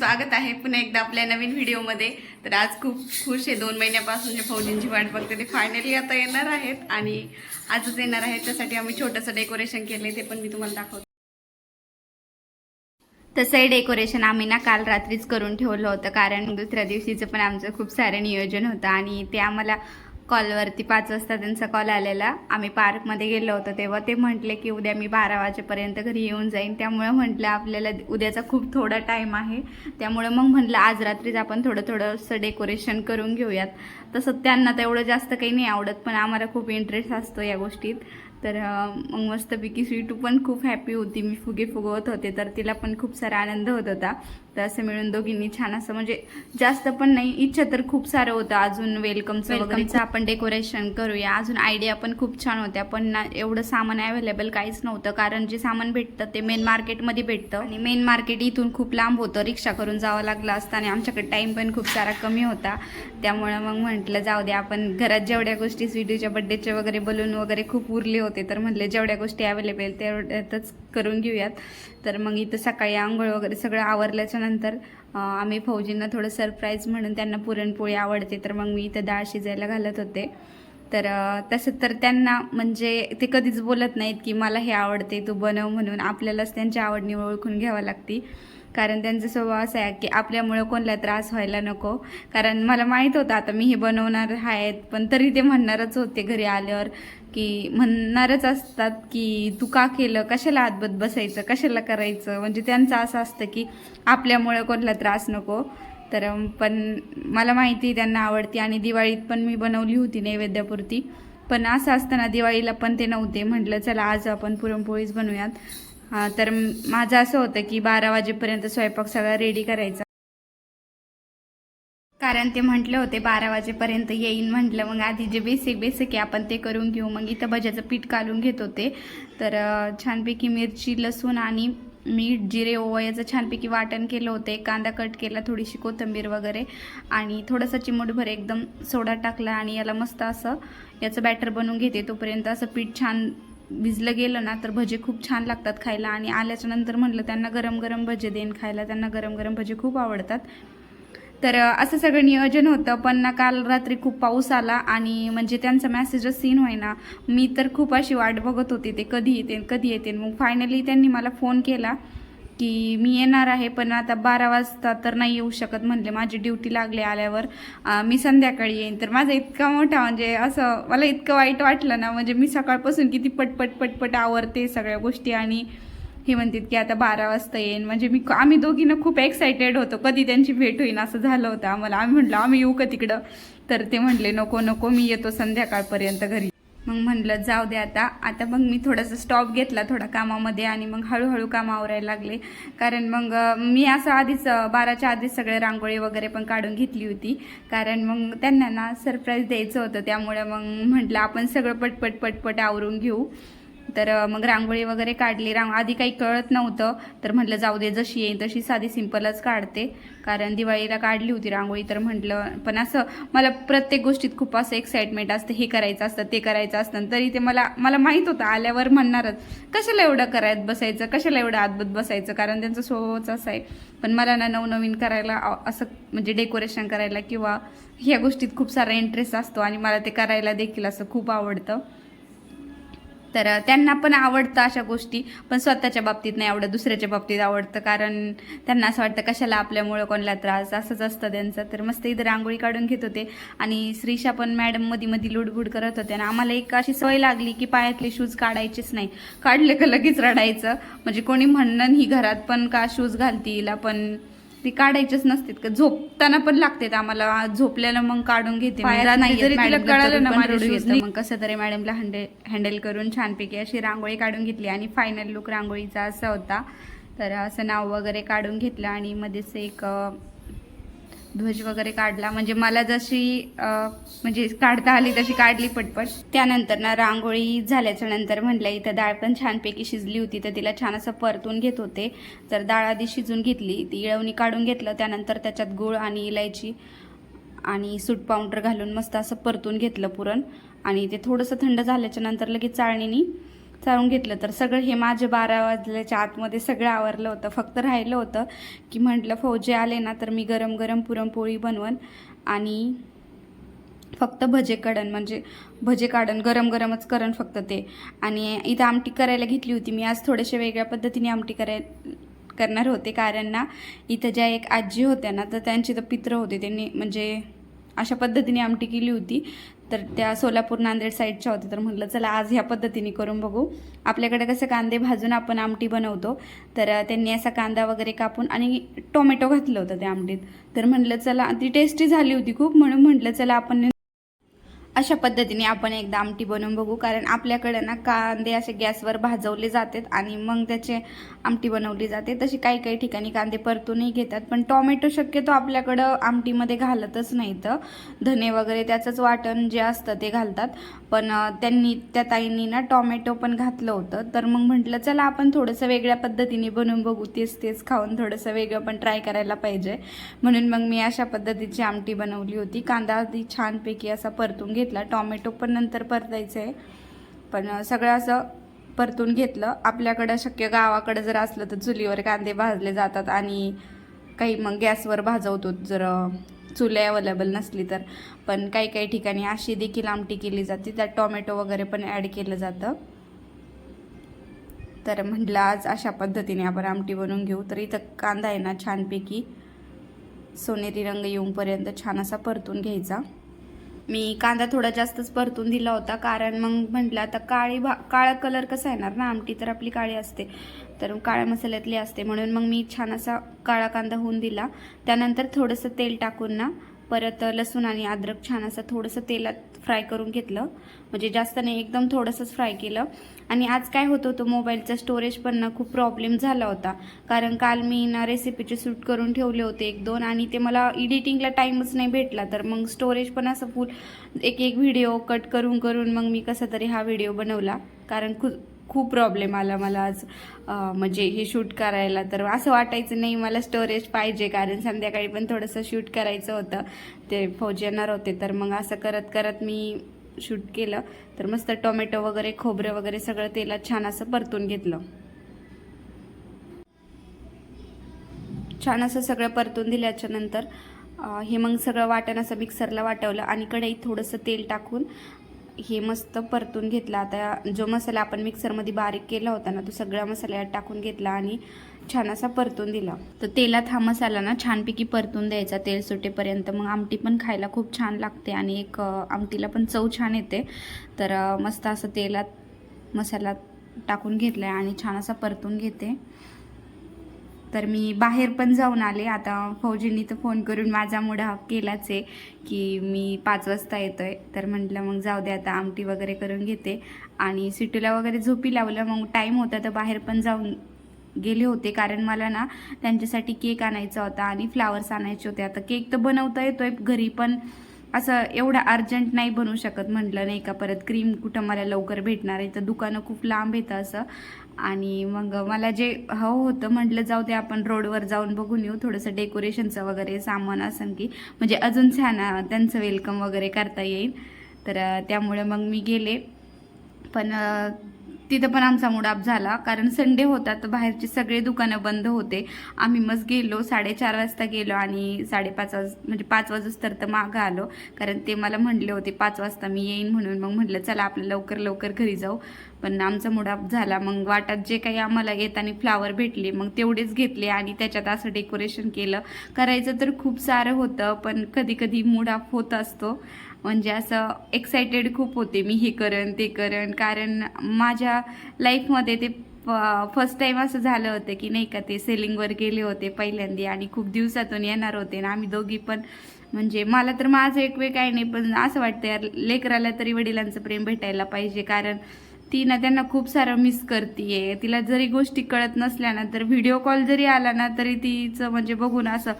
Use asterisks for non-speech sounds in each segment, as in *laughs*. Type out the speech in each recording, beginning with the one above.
स्वागत आहे पुन्हा एकदा आपल्या नवीन व्हिडिओमध्ये. तर आज खूप खुश आहे. दोन महिन्यापासून जे फौजींची वाट बघते. ते फायनली आता येणार आहेत आणि आजच येणार आहेत. त्यासाठी आम्ही छोटंसं डेकोरेशन केलं ते पण मी तुम्हाला दाखवते. तसंही डेकोरेशन आम्ही ना काल रात्रीच करून ठेवलं होतं. कारण दुसऱ्या दिवशीचं पण आमचं खूप सारं नियोजन होतं आणि ते आम्हाला कॉलवरती पाच वाजता त्यांचा कॉल आलेला. आम्ही पार्कमध्ये गेलो होतो तेव्हा ते म्हटले की उद्या मी बारा वाजेपर्यंत घरी येऊन जाईन. त्यामुळे म्हटलं आपल्याला उद्याचा खूप थोडा टाईम आहे. त्यामुळे मग म्हटलं आज रात्रीच आपण थोडं थोडंसं डेकोरेशन करून घेऊयात. तसं त्यांना तेवढं जास्त काही नाही आवडत पण आम्हाला खूप इंटरेस्ट असतो या गोष्टीत. तर मग मस्तपैकी स्वीटू पण खूप हॅपी होती. मी फुगे फुगवत होते तर तिला पण खूप सारा आनंद होत होता. तर असं मिळून दोघींनी छान असं म्हणजे जास्त पण नाही इच्छा तर खूप सारं होतं. अजून वेलकमचं वेलकमचं आपण डेकोरेशन करूया. अजून आयडिया पण खूप छान होत्या पण ना एवढं सामान अवेलेबल काहीच नव्हतं. कारण जे सामान भेटतं ते मेन मार्केटमध्ये भेटतं. आणि मेन मार्केट इथून खूप लांब होतं. रिक्षा करून जावं लागलं असतं आणि आमच्याकडे टाईम पण खूप सारा कमी होता. त्यामुळं मग म्हटलं जाऊ दे आपण घरात जेवढ्या गोष्टी स्वीटूच्या बड्डेचे वगैरे बलून वगैरे खूप उरले होते तर म्हणले जेवढ्या गोष्टी अवेलेबल तेवढ्यातच करून घेऊयात. तर मग इथं सकाळी आंघोळ वगैरे सगळं आवरल्याच्या नंतर आम्ही फौजींना थोडं सरप्राईज म्हणून त्यांना पुरणपोळी आवडते. तर मग मी इथं डाळ शिजायला घालत होते. तर तसं तर त्यांना म्हणजे ते कधीच बोलत नाहीत की मला हे आवडते तू बनव म्हणून. आपल्यालाच त्यांची आवड ओळखून घ्यावं लागती. कारण त्यांचा स्वभाव असा आहे की आपल्यामुळं कोणाला त्रास व्हायला नको. कारण मला माहीत होतं आता मी हे बनवणार आहेत पण तरी ते म्हणणारच होते घरी आल्यावर. की म्हणणारच असतात की तू का केलं? कशाला आतबत बसायचं? कशाला करायचं? म्हणजे त्यांचं असं असतं की आपल्यामुळं कोणाला त्रास नको. तर पण मला माहिती त्यांना आवडते आणि दिवाळीत पण मी बनवली होती नैवेद्यापुरती. पण असं असताना दिवाळीला पण ते नव्हते. म्हटलं चला आज आपण पुरणपोळीच बनवूयात. तर माझं असं होतं की बारा वाजेपर्यंत स्वयंपाक सगळा रेडी करायचा. कारण ते म्हटले होते बारा वाजेपर्यंत येईन म्हटलं. मग आधी जे बेसिक बेसिक आहे आपण ते करून घेऊ. मग इथं भज्याचं पीठ काढून घेत होते. तर छानपैकी मिरची लसूण आणि मीठ जिरे ओवा याचं छानपैकी वाटण केलं होतं. कांदा कट केला थोडीशी कोथिंबीर वगैरे आणि थोडंसं चिमूटभर एकदम सोडा टाकला आणि याला मस्त असं याचं बॅटर बनवून घेते. तोपर्यंत असं पीठ छान भिजलं गेलं ना तर भजे खूप छान लागतात खायला. आणि आल्याच्यानंतर म्हटलं त्यांना गरम गरम भजे देईन खायला. त्यांना गरम गरम भजे खूप आवडतात. तर असं सगळं नियोजन होतं पण ना काल रात्री खूप पाऊस आला आणि म्हणजे त्यांचा मॅसेजच सीन होईना. मी तर खूप अशी वाट बघत होती ते कधी येते कधी येते. मग फायनली त्यांनी मला फोन केला की मी येणार आहे पण आता बारा वाजता तर नाही येऊ शकत म्हणले. माझी ड्युटी लागली आल्यावर मी संध्याकाळी येईन. तर माझा इतका मोठा म्हणजे असं मला इतकं वाईट वाटलं ना म्हणजे मी सकाळपासून किती पटपट पटपट आवरते सगळ्या गोष्टी आणि हे म्हणतात की आता बारा वाजता येईन. म्हणजे मी आम्ही दोघीनं खूप एक्सायटेड होतो. कधी त्यांची भेट होईन असं झालं होतं आम्हाला. आम्ही म्हटलं आम्ही येऊ का तिकडं? तर ते म्हटले नको नको मी येतो संध्याकाळपर्यंत घरी. मग म्हटलं जाऊ दे आता. आता मग मी थोडासा स्टॉप घेतला थोडा कामामध्ये आणि मग हळूहळू काम आवरायला लागले. कारण मग मी असं आधीच बाराच्या आधीच सगळे रांगोळी वगैरे पण काढून घेतली होती. कारण मग त्यांना ना सरप्राईज द्यायचं होतं. त्यामुळे मग म्हटलं आपण सगळं पटपट पटपट आवरून घेऊ. तर मग रांगोळी वगैरे काढली. रांग आधी काही कळत नव्हतं. तर म्हटलं जाऊ दे जशी येईल तशी साधी सिंपलच काढते. कारण दिवाळीला काढली होती रांगोळी. तर म्हटलं पण असं मला प्रत्येक गोष्टीत खूप असं एक्साइटमेंट असतं. हे करायचं असतं ते करायचं असतं. तरी ते मला मला माहीत होतं. आल्यावर म्हणणारच कशाला एवढं करायत बसायचं? कशाला एवढं आतबत बसायचं? कारण त्यांचा स्वभावच असा आहे. पण मला ना नवनवीन करायला असं म्हणजे डेकोरेशन करायला किंवा ह्या गोष्टीत खूप सारा इंटरेस्ट असतो आणि मला ते करायला देखील असं खूप आवडतं. तर त्यांना पण आवडतं अशा गोष्टी पण स्वतःच्या बाबतीत नाही आवडत दुसऱ्याच्या बाबतीत आवडतं. कारण त्यांना असं वाटतं कशाला आपल्यामुळं कोणाला त्रास? असंच असतं त्यांचं. तर मस्त इथं रांगोळी काढून घेत होते. आणि श्रीशा पण मॅडममध्ये मध्ये लुडबुड करत होते. आणि आम्हाला एक अशी सवय लागली की पायातले शूज काढायचेच नाही. काढले का लगेच रडायचं? म्हणजे कोणी म्हणणं ही घरात पण का शूज घालतील? आपण ती काढायचेच नसतात का झोपताना पण लागतात आम्हाला. झोपल्याला मग काढून घेते म्हणजे कळालं ना मग कसं तरी मॅडमला हँडल हँडल करून छानपैकी अशी रांगोळी काढून घेतली आणि फायनल लुक रांगोळीचा असा होता. तर असं नाव वगैरे काढून घेतलं आणि मध्येच एक ध्वज वगैरे काढला. म्हणजे मला जशी म्हणजे काढता आली तशी काढली पटपट. त्यानंतर ना रांगोळी झाल्याच्यानंतर म्हटलं इथं डाळ पण छानपैकी शिजली होती तर तिला छान असं परतून घेत होते. तर डाळ आधी शिजून घेतली ती इळवणी काढून घेतलं त्यानंतर त्याच्यात गूळ आणि इलायची आणि सूट पावडर घालून मस्त असं परतून घेतलं पुरण. आणि ते थोडंसं थंड झाल्याच्यानंतर लगेच चाळणीनी चालून घेतलं. तर सगळं हे माझे बारा वाजल्याच्या आतमध्ये सगळं आवरलं होतं. फक्त राहिलं होतं की म्हटलं फौजे आले ना तर मी गरम गरम पुरणपोळी बनवन आणि फक्त भजे कडण म्हणजे भजे काढण गरम गरमच करण फक्त ते. आणि इथं आमटी करायला घेतली होती. मी आज थोडेसे वेगळ्या पद्धतीने आमटी कराय करणार होते. कारण ना इथं ज्या एक आजी होत्या ना तर त्यांचे तर पित्र होते. त्यांनी म्हणजे अशा पद्धतीने आमटी केली होती. तर त्या सोलापूर नांदेड साईडच्या होत्या. तर म्हटलं चला आज ह्या पद्धतीने करून बघू. आपल्याकडे कसं कांदे भाजून आपण आमटी बनवतो. तर त्यांनी असा कांदा वगैरे कापून आणि टोमॅटो घातलं होतं त्या आमटीत. तर म्हटलं चला ती टेस्टी झाली होती खूप म्हणून म्हटलं चला आपण अशा पद्धतीने आपण एकदा आमटी बनवून बघू. कारण आपल्याकडे ना कांदे असे गॅसवर भाजवले जातात आणि मग त्याचे आमटी बनवली जाते. तशी काही काही ठिकाणी कांदे परतूनही घेतात. पण टॉमॅटो शक्यतो आपल्याकडं आमटीमध्ये घालतच नाही तर धने वगैरे त्याचंच वाटण जे असतं ते घालतात. पण त्यांनी त्या ताईंनी ना टॉमॅटो पण घातलं होतं. तर मग म्हटलं चला आपण थोडंसं वेगळ्या पद्धतीने बनवून बघू. तेच तेच खाऊन थोडंसं वेगळं पण ट्राय करायला पाहिजे. म्हणून मग मी अशा पद्धतीची आमटी बनवली होती. कांदा आधी छानपैकी असा परतून घेतला. टॉमॅटो पण नंतर परतायचं आहे पण सगळं असं परतून घेतलं. आपल्याकडं शक्य गावाकडं जर असलं तर चुलीवर कांदे भाजले जातात आणि काही मग गॅसवर भाजवतो. जर चुले अवेलेबल नसली तर. पण काही काही ठिकाणी अशी देखील आमटी केली जाते. त्यात टॉमॅटो वगैरे पण ॲड केलं जातं. तर म्हटलं आज अशा पद्धतीने आपण आमटी बनवून घेऊ. तर इथं कांदा आहे ना छानपैकी. सोनेरी रंग येऊपर्यंत छान असा परतून घ्यायचा. मी कांदा थोडा जास्तच परतून दिला होता कारण मग म्हटलं आता काळी भा काळा कलर कसा येणार ना? आमटी तर आपली काळी असते. तर काळ्या मसाल्यातली असते. म्हणून मग मी छान असा काळा कांदा होऊन दिला. त्यानंतर थोडंसं तेल टाकून ना परत लसूण आणि अद्रक छान असं थोडंसं तेलात फ्राय करून घेतलं. म्हणजे जास्त नाही एकदम थोडंसंच फ्राय केलं. आणि आज काय होत होतं मोबाईलचं स्टोरेज पण ना खूप प्रॉब्लेम झाला होता. कारण काल मी ना रेसिपीचे शूट करून ठेवले होते एक दोन आणि ते मला एडिटिंगला टाईमच नाही भेटला. तर मग स्टोरेज पण असं फुल एक एक व्हिडिओ कट करून करून मग मी कसा तरी हा व्हिडिओ बनवला. कारण खूप खूप प्रॉब्लेम आला मला आज. म्हणजे हे शूट करायला तर असं वाटायचं नाही मला स्टोरेज पाहिजे कारण संध्याकाळी पण थोडंसं शूट करायचं होतं. ते फौजी येणार होते तर मग असं करत करत मी शूट केलं. तर मस्त टोमॅटो वगैरे खोबरं वगैरे सगळं तेलात छान असं परतून घेतलं. छान असं सगळं परतून दिल्याच्यानंतर हे मग सगळं वाटण असं मिक्सरला वाटवलं आणि कढईत थोडंसं तेल टाकून हे मस्त परतून घेतला. आता जो मसाला आपण मिक्सरमध्ये बारीक केला होता ना तो सगळ्या मसाल्यात टाकून घेतला आणि छान असा परतून दिला. तर तेलात हा मसाला ना छानपैकी परतून द्यायचा तेल सुटेपर्यंत. मग आमटी पण खायला खूप छान लागते आणि एक आमटीला पण चव छान येते. तर मस्त असं तेलात मसाला टाकून घेतला आहे आणि छान असा परतून घेते. तर मी बाहेर पण जाऊन आले. आता फौजींनी तर फोन करून माझा मुढा केलाच आहे की मी पाच वाजता येतोय. तर म्हटलं मग जाऊ दे आता आमटी वगैरे करून घेते. आणि सिटूला वगैरे झोपी लावलं. मग टाईम होता तर बाहेर पण जाऊन गेले होते. कारण मला ना त्यांच्यासाठी केक आणायचा होता आणि फ्लावर्स आणायचे होते. आता केक तर बनवता येतोय. घरी पण असं एवढं अर्जंट नाही बनवू शकत म्हटलं. नाही का? परत क्रीम कुठं मला लवकर भेटणार आहे. तर दुकानं खूप लांब येतं असं. आणि मग मला जे हवं होतं म्हटलं जाऊ दे आपण रोडवर जाऊन बघून येऊ. थोडंसं डेकोरेशनचं वगैरे सामान असं की. म्हणजे अजून छान त्यांचं वेलकम वगैरे करता येईल. तर त्यामुळे मग मी गेले. पण तिथं पण आमचा मुडाप झाला. कारण संडे होता तर बाहेरचे सगळे दुकानं बंद होते. आम्ही मग गेलो साडेचार वाजता गेलो आणि साडेपाच वाज म्हणजे पाच वाजूस तर तर मागं आलो. कारण ते मला म्हणले होते पाच वाजता मी येईन म्हणून. मग म्हटलं चला आपलं लवकर लवकर घरी जाऊ. पण आमचा मुडाप झाला. मग वाटात जे काही आम्हाला येताना फ्लावर भेटले मग तेवढेच घेतले आणि त्याच्यात असं डेकोरेशन केलं. करायचं तर खूप सारं होतं पण कधी कधी मुडाप होत असतो. म्हणजे असं एक्सायटेड खूप होते मी हे करण ते करण. कारण माझ्या लाईफमध्ये ते फर्स्ट टाईम असं झालं होतं की नाही का ते सेलिंगवर गेले होते पहिल्यांदा आणि खूप दिवसातून येणार होते ना आम्ही दोघी पण म्हणजे मला तर माझं एक वेळ आहे नाही पण असं वाटतं यार लेकराला तरी वडिलांचं प्रेम भेटायला पाहिजे. कारण ती ना त्यांना खूप सारं मिस करते तिला जरी गोष्टी कळत नसल्या ना तर व्हिडिओ कॉल जरी आला ना तरी तिचं म्हणजे बघून असं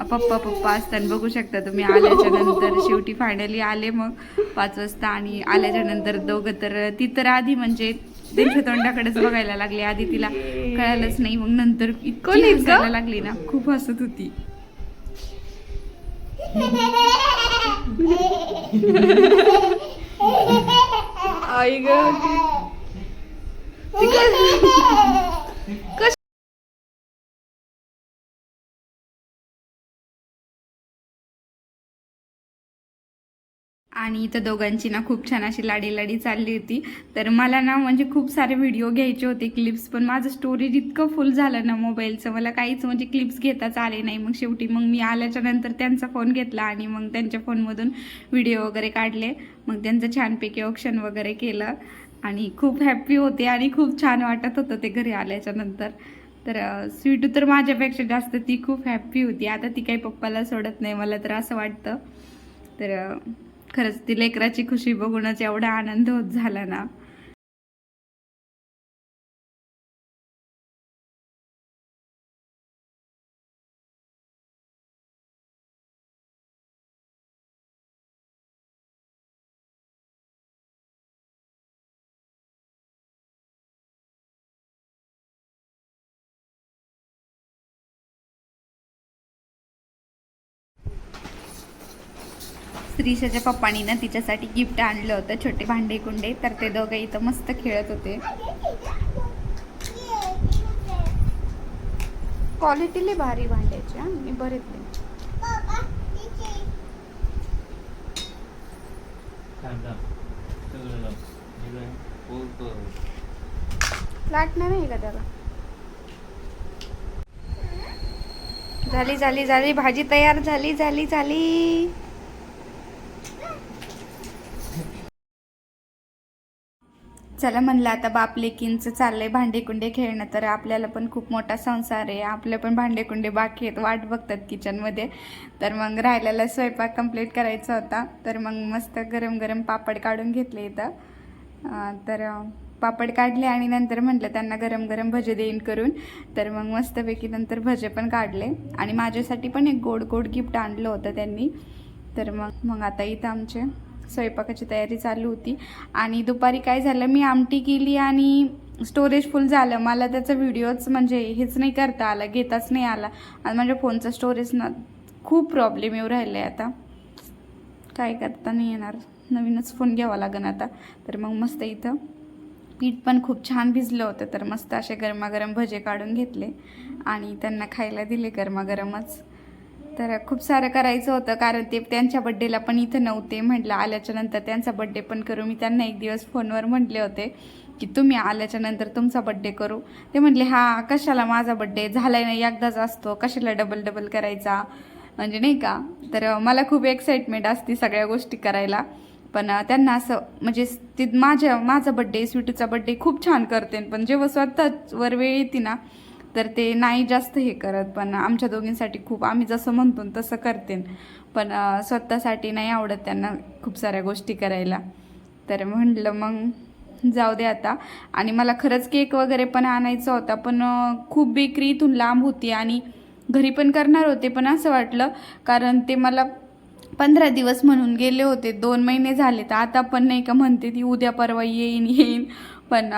पप्पा पप्पा असताना बघू शकता तुम्ही आल्याच्या *laughs* नंतर. शेवटी फायनली आले मग पाच वाजता आणि आल्याच्यानंतर दोघं तर ती तर आधी म्हणजे त्यांच्या तोंडाकडेच बघायला लागले. आधी तिला कळालंच नाही. मग नंतर इतकं लेट जायला लागली ना. खूप हसत होती. आई ग. *laughs* आणि इथं दोघांची ना खूप छान अशी लाडी लाडी चालली होती. तर मला ना म्हणजे खूप सारे व्हिडिओ घ्यायचे होते क्लिप्स पण माझं स्टोरेज इतकं फुल झालं ना मोबाईलचं मला काहीच म्हणजे क्लिप्स घेताच आले नाही. मग शेवटी मग मी आल्याच्यानंतर त्यांचा फोन घेतला आणि मग त्यांच्या फोनमधून व्हिडिओ वगैरे काढले. मग त्यांचं छानपैकी ऑप्शन वगैरे केलं आणि खूप हॅप्पी होते आणि खूप छान वाटत होतं ते घरी आल्याच्यानंतर. तर स्वीट स्वीटू तर माझ्यापेक्षा जास्त ती खूप हॅप्पी होती. आता ती काही पप्पाला सोडत नाही मला तर असं वाटतं. तर खरंच ती लेकराची खुशी बघूनच एवढा आनंद होत झाला ना. श्रीषाच्या पप्पानी ना तिच्यासाठी गिफ्ट आणलं होतं छोटे भांडे कुंडे तर ते दोघं इथं मस्त खेळत होते. क्वालिटी लई भारी भांड्याची मी बरेच लागणार नाही का त्याला? झाली झाली झाली. भाजी तयार झाली झाली झाली. चला म्हणलं आता बाप लेकींचं चाललंय भांडेकुंडे खेळणं तर आपल्याला पण खूप मोठा संसार आहे. आपले पण भांडेकुंडे बाकी आहेत वाट बघतात किचनमध्ये तर मग राहिलेला स्वयंपाक कंप्लीट करायचा होता. तर मग मस्त गरम गरम पापड काढून घेतले इथं. तर पापड काढले आणि नंतर म्हटलं त्यांना गरम गरम भजे देईन करून. तर मग मस्तपैकी नंतर भजे पण काढले. आणि माझ्यासाठी पण एक गोड गोड गिफ्ट आणलं होतं त्यांनी. तर मग मग आता इथं आमचे स्वयंपाकाची तयारी चालू होती. आणि दुपारी काय झालं मी आमटी केली आणि स्टोरेज फुल झालं. मला त्याचा व्हिडिओच म्हणजे हेच नाही करता आला घेताच नाही आला. आणि माझ्या फोनचं स्टोरेज ना खूप प्रॉब्लेम येऊ राहिले आता. काय करता नाही येणार. नवीनच फोन घ्यावा लागेल आता. तर मग मस्त इथं. पीठ पण खूप छान भिजलं होतं तर मस्त असे गरमागरम भजे काढून घेतले. आणि त्यांना खायला दिले गरमागरमच. तर खूप सारं करायचं होतं कारण ते त्यांच्या बड्डेला पण इथं नव्हते. म्हटलं आल्याच्यानंतर त्यांचा बड्डे पण करू. मी त्यांना एक दिवस फोनवर म्हटले होते की तुम्ही आल्याच्यानंतर तुमचा बड्डे करू. ते म्हटले हा कशाला माझा बड्डे झालाय नाही एकदाच असतो. कशाला डबल डबल करायचा? म्हणजे नाही का? तर मला खूप एक्साइटमेंट असते सगळ्या गोष्टी करायला. पण त्यांना असं म्हणजे ती माझ्या माझा बड्डे स्वीटूचा बड्डे खूप छान करते. पण जेव्हा स्वतःवर वेळ येते ना तर ते नाही जास्त हे करत पण आमच्या दोघींसाठी खूप आम्ही जसं म्हणतो तसं करते. पण स्वतःसाठी नाही आवडत त्यांना खूप साऱ्या गोष्टी करायला. तर म्हटलं मग जाऊ दे आता. आणि मला खरंच केक वगैरे पण आणायचा होता पण खूप बेकरी इथून लांब होती आणि घरी पण करणार होते पण असं वाटलं. कारण ते मला पंधरा दिवस म्हणून गेले होते दोन महिने झाले. तर आता पण नाही का म्हणते ती उद्या परवा येईन येईन. पण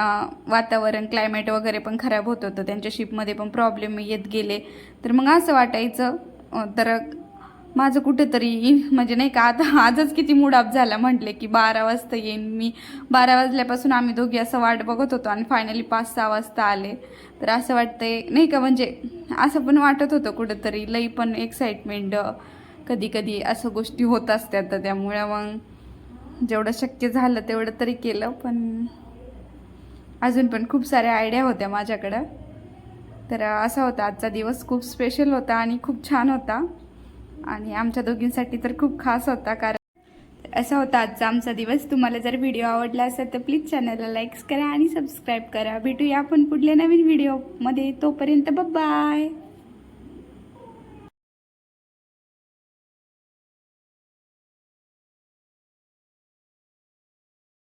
वातावरण क्लायमेट वगैरे पण खराब होत होतं. त्यांच्या शिपमध्ये पण प्रॉब्लेम येत गेले. तर मग असं वाटायचं तर माझं कुठेतरी म्हणजे नाही का आता आजच किती मूड अप झाला म्हटले की बारा वाजता येईन मी. बारा वाजल्यापासून आम्ही दोघी असं वाट बघत होतो आणि फायनली पाच सहा वाजता आले. तर असं वाटतंय नाही का म्हणजे असं पण वाटत होतं कुठंतरी. लई पण एक्साइटमेंट कधी कधी असं गोष्टी होत असतात. तर त्यामुळे मग जेवढं शक्य झालं तेवढं तरी केलं. पण अजून पण खूप साऱ्या आयडिया होत्या माझ्याकडं. तर असा होता आजचा दिवस. खूप स्पेशल होता आणि खूप छान होता. आणि आमच्या दोघींसाठी तर खूप खास होता कारण असा होता आजचा आमचा दिवस. तुम्हाला जर व्हिडिओ आवडला असेल तर प्लीज चॅनलला लाईक्स करा आणि सबस्क्राईब करा. भेटूया आपण पुढल्या नवीन व्हिडिओमध्ये तोपर्यंत बाय